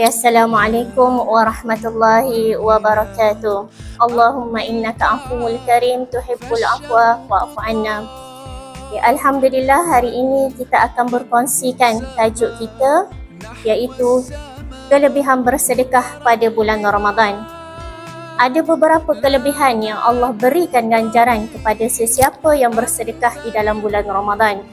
Assalamualaikum warahmatullahi wabarakatuh. Allahumma innaka afuwul karim tuhibbul afwa wa'fu anna. Ya, Alhamdulillah hari ini kita akan berkongsikan tajuk kita iaitu kelebihan bersedekah pada bulan Ramadan. Ada beberapa kelebihan yang Allah berikan ganjaran kepada sesiapa yang bersedekah di dalam bulan Ramadan.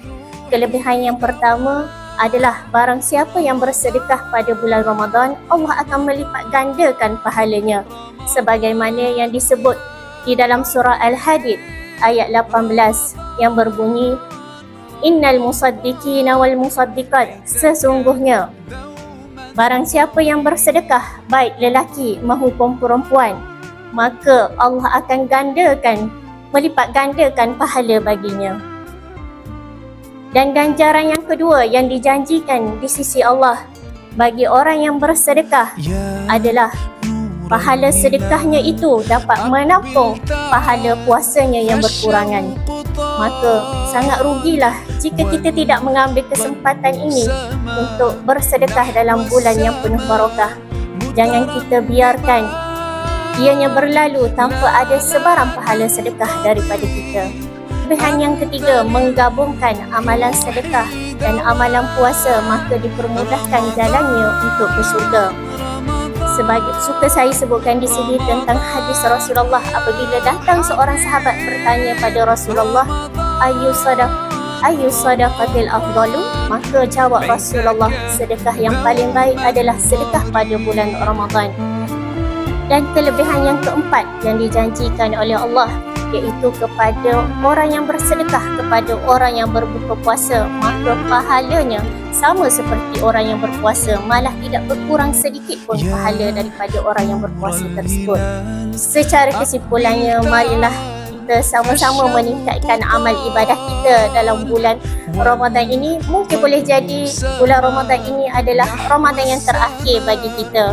Kelebihan yang pertama adalah barang siapa yang bersedekah pada bulan Ramadan, Allah akan melipat gandakan pahalanya. Sebagaimana yang disebut di dalam surah Al-Hadid ayat 18 yang berbunyi Innal musaddiqina wal musaddiqat sesungguhnya barang siapa yang bersedekah baik lelaki maupun perempuan maka Allah akan gandakan melipat gandakan pahala baginya. Dan ganjaran yang kedua yang dijanjikan di sisi Allah bagi orang yang bersedekah adalah pahala sedekahnya itu dapat menampung pahala puasanya yang berkurangan. Maka sangat rugilah jika kita tidak mengambil kesempatan ini untuk bersedekah dalam bulan yang penuh barakah. Jangan kita biarkan ianya berlalu tanpa ada sebarang pahala sedekah daripada kita. Kelebihan yang ketiga, menggabungkan amalan sedekah dan amalan puasa maka dipermudahkan jalannya untuk ke syurga. Sebagai suka saya sebutkan di sini tentang hadis Rasulullah apabila datang seorang sahabat bertanya pada Rasulullah ayu sadaq ayu sadaqatil afdalu maka jawab Rasulullah sedekah yang paling baik adalah sedekah pada bulan Ramadan. Dan kelebihan yang keempat yang dijanjikan oleh Allah iaitu kepada orang yang bersedekah kepada orang yang berbuka puasa maka pahalanya sama seperti orang yang berpuasa malah tidak berkurang sedikit pun pahala daripada orang yang berpuasa tersebut. Secara kesimpulannya marilah kita sama-sama meningkatkan amal ibadah kita dalam bulan Ramadan ini. Mungkin boleh jadi bulan Ramadan ini adalah Ramadan yang terakhir bagi kita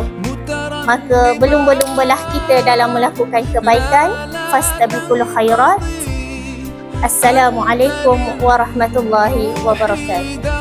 maka belum belum kita dalam melakukan kebaikan. Fastabiqul khairat. Assalamualaikum warahmatullahi wabarakatuh.